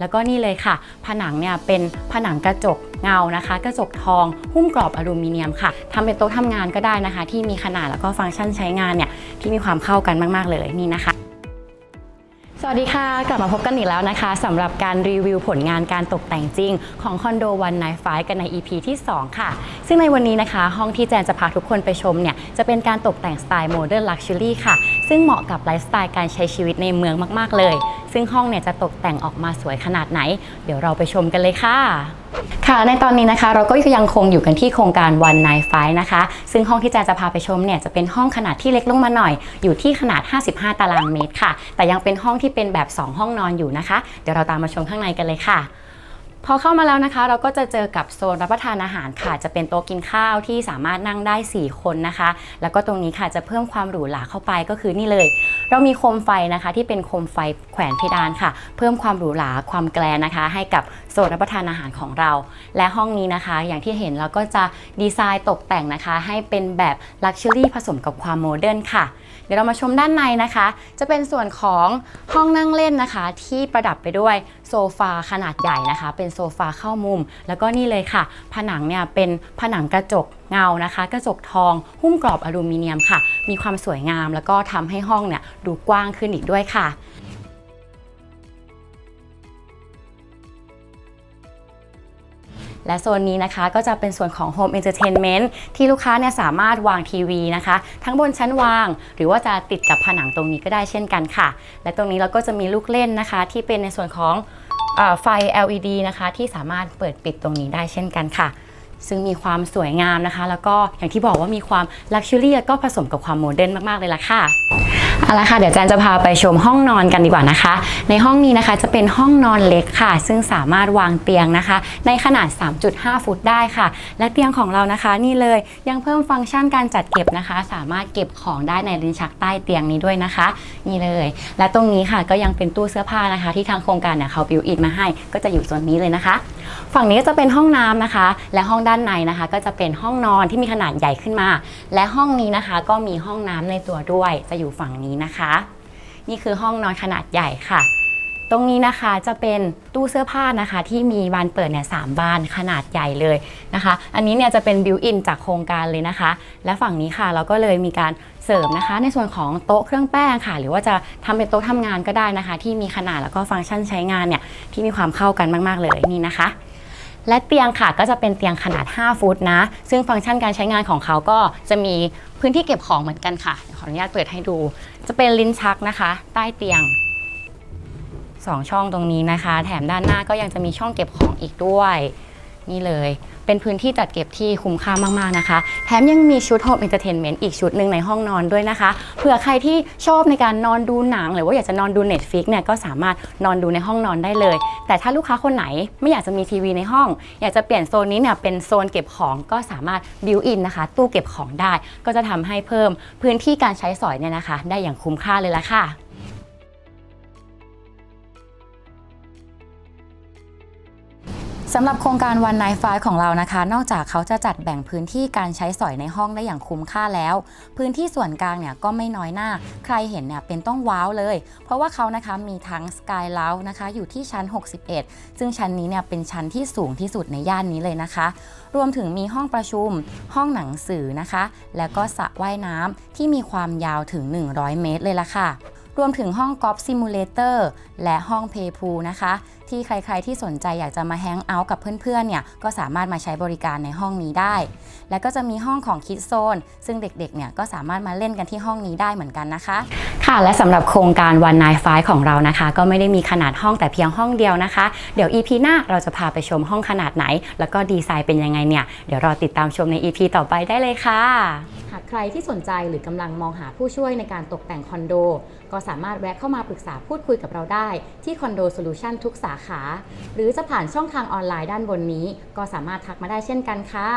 แล้วก็นี่เลยค่ะ ผนังเนี่ยเป็นผนังกระจกเงานะคะ กระจกทอง หุ้มกรอบอลูมิเนียมค่ะทำเป็นโต๊ะทำงานก็ได้นะคะ ที่มีขนาดแล้วก็ฟังก์ชันใช้งานเนี่ยที่มีความเข้ากันมาก ๆ เลยนี่นะคะ สวัสดีค่ะ กลับมาพบกันอีกแล้วนะคะสำหรับการรีวิวผลงานการตกแต่งจริง ของคอนโดวันไนฟกันใน EP ที่ 2 ค่ะ ซึ่งในวันนี้นะคะ ห้องที่แจนจะพาทุกคนไปชมเนี่ย จะเป็นการตกแต่งสไตล์โมเดิร์นลักชัวรี่ค่ะ ซึ่งเหมาะกับไลฟ์สไตล์การใช้ชีวิตในเมืองมาก ๆ เลย ซึ่งห้องเนี่ยจะตกแต่งออกมาสวยขนาดไหน เดี๋ยวเราไปชมกันเลยค่ะ ค่ะในตอนนี้นะคะเราก็ยังคงอยู่กันที่โครงการ One Night f i นะคะ ซึ่งห้องที่แจนจะพาไปชมเนี่ยจะเป็นห้องขนาดที่เล็กลงมาหน่อย อยู่ที่ขนาด 55 ตารางเมตรค่ะ แต่ยังเป็นห้องที่เป็นแบบ 2 ห้องนอนอยู่นะคะ เดี๋ยวเราตามมาชมข้างในกันเลยค่ะ พอเข้ามาแล้วนะคะ เราก็จะเจอกับโซนรับประทานอาหารค่ะ จะเป็นโต๊ะกินข้าวที่สามารถนั่งได้ 4 คนนะคะ แล้วก็ตรงนี้ค่ะจะเพิ่มความหรูหราเข้าไปก็คือนี่เลย เรามีโคมไฟนะคะ ที่เป็นโคมไฟแขวนเพดานค่ะ เพิ่มความหรูหราความแกลนนะคะ ให้กับโซนรับประทานอาหารของเรา และห้องนี้นะคะ อย่างที่เห็นเราก็จะดีไซน์ตกแต่งนะคะ ให้เป็นแบบลักชัวรี่ผสมกับความโมเดิร์นค่ะ ดี๋ยวเรามาชมด้านในนะคะ จะเป็นส่วนของห้องนั่งเล่นนะคะ ที่ประดับไปด้วยโซฟาขนาดใหญ่นะคะ เป็นโซฟาเข้ามุม แล้วก็นี่เลยค่ะ ผนังเนี่ยเป็นผนังกระจกเงานะคะ กระจกทอง หุ้มกรอบอลูมิเนียมค่ะ มีความสวยงาม แล้วก็ทำให้ห้องเนี่ยดูกว้างขึ้นอีกด้วยค่ะ และโซนนี้นะคะก็จะเป็นส่วนของ Home Entertainment ที่ลูกค้าเนี่ยสามารถวางทีวีนะคะ ทั้งบนชั้นวาง หรือว่าจะติดกับผนังตรงนี้ก็ได้เช่นกันค่ะ และตรงนี้เราก็จะมีลูกเล่นนะคะ ที่เป็นในส่วนของอไฟ LED นะคะ ที่สามารถเปิดปิดตรงนี้ได้เช่นกันค่ะ ซึ่งมีความสวยงามนะคะ แล้วก็อย่างที่บอกว่ามีความลักชัวรี่แล้วก็ผสมกับความโมเดิร์นมาก ๆ เลยล่ะค่ะ เอาละค่ะเดี๋ยวแจนจะพาไปชมห้องนอนกันดีกว่านะคะ ในห้องนี้นะคะจะเป็นห้องนอนเล็กค่ะ ซึ่งสามารถวางเตียงนะคะ ในขนาด 3.5 ฟุตได้ค่ะ และเตียงของเรานะคะนี่เลยยังเพิ่มฟังก์ชันการจัดเก็บนะคะ สามารถเก็บของได้ในลิ้นชักใต้เตียงนี้ด้วยนะคะ นี่เลย และตรงนี้ค่ะก็ยังเป็นตู้เสื้อผ้านะคะ ที่ทางโครงการเนี่ยเขาบิวอินมาให้ ก็จะอยู่ส่วนนี้เลยนะคะ ฝั่งนี้ก็จะเป็นห้องน้ำนะคะ และห้องด้านในนะคะ ก็จะเป็นห้องนอนที่มีขนาดใหญ่ขึ้นมา และห้องนี้นะคะ ก็มีห้องน้ำในตัวด้วยจะอยู่ฝั่งนี้นะคะ นี่คือห้องนอนขนาดใหญ่ค่ะตรงนี้นะคะจะเป็นตู้เสื้อผ้านะคะ ที่มีบานเปิดเนี่ยสามบานขนาดใหญ่เลยนะคะ อันนี้เนี่ยจะเป็นบิวอินจากโครงการเลยนะคะ และฝั่งนี้ค่ะเราก็เลยมีการ เสริมนะคะ ในส่วนของโต๊ะเครื่องแป้งค่ะ หรือว่าจะทำเป็นโต๊ะทำงานก็ได้นะคะ ที่มีขนาดแล้วก็ฟังก์ชันใช้งานเนี่ยที่มีความเข้ากันมาก ๆ เลยนี่นะคะและเตียงค่ะก็จะเป็นเตียงขนาด 5 ฟุตนะ ซึ่งฟังก์ชันการใช้งานของเขาก็จะมีพื้นที่เก็บของเหมือนกันค่ะ ขออนุญาตเปิดให้ดู จะเป็นลิ้นชักนะคะ ใต้เตียง 2 ช่องตรงนี้นะคะ แถมด้านหน้าก็ยังจะมีช่องเก็บของอีกด้วย นี่เลย เป็นพื้นที่จัดเก็บที่คุ้มค่ามากๆนะคะ แถมยังมีชุด Home Entertainment อีกชุดหนึ่งในห้องนอนด้วยนะคะเผื่อใครที่ชอบในการนอนดูหนัง หรือว่าอยากจะนอนดู Netflix เนี่ยก็สามารถนอนดูในห้องนอนได้เลย แต่ถ้าลูกค้าคนไหนไม่อยากจะมีทีวีในห้อง อยากจะเปลี่ยนโซนนี้เนี่ยเป็นโซนเก็บของก็สามารถบิวอินนะคะตู้เก็บของได้ ก็จะทำให้เพิ่มพื้นที่การใช้สอยเนี่ยนะคะ ได้อย่างคุ้มค่าเลยละค่ะ สำหรับโครงการ One Night f i ของเรานะคะ นอกจากเขาจะจัดแบ่งพื้นที่การใช้สอยในห้องได้อย่างคุ้มค่าแล้ว พื้นที่ส่วนกลางเนี่ยก็ไม่น้อยหน้า ใครเห็นเนี่ยเป็นต้องว้าวเลย เพราะว่าเขานะคะมีทั้ง Sky Lounge นะคะอยู่ที่ชั้น 61 ซึ่งชั้นนี้เนี่ยเป็นชั้นที่สูงที่สุดในย่านนี้เลยนะคะ รวมถึงมีห้องประชุม ห้องหนังสือนะคะ แล้วก็สระว่ายน้ำที่มีความยาวถึง 100 เมตรเลยล่ะค่ะ รวมถึงห้องกอล์ฟซิมูเลเตอร์และห้องเพย์พูนะคะ ที่ใครๆที่สนใจอยากจะมาแฮงเอาท์กับเพื่อนๆเนี่ยก็สามารถมาใช้บริการในห้องนี้ได้ และก็จะมีห้องของคิดโซน ซึ่งเด็กๆเนี่ยก็สามารถมาเล่นกันที่ห้องนี้ได้เหมือนกันนะคะ ค่ะและสำหรับโครงการ One Night f i ของเรานะคะ ก็ไม่ได้มีขนาดห้องแต่เพียงห้องเดียวนะคะ เดี๋ยว EP หน้าเราจะพาไปชมห้องขนาดไหน แล้วก็ดีไซน์เป็นยังไงเนี่ยเดี๋ยวรอติดตามชมใน EP ต่อไปได้เลยค่ะ ใครที่สนใจหรือกำลังมองหาผู้ช่วยในการตกแต่งคอนโด ก็สามารถแวะเข้ามาปรึกษาพูดคุยกับเราได้ที่คอนโดโซลูชันทุกสาขา หรือจะผ่านช่องทางออนไลน์ด้านบนนี้ ก็สามารถทักมาได้เช่นกันค่ะ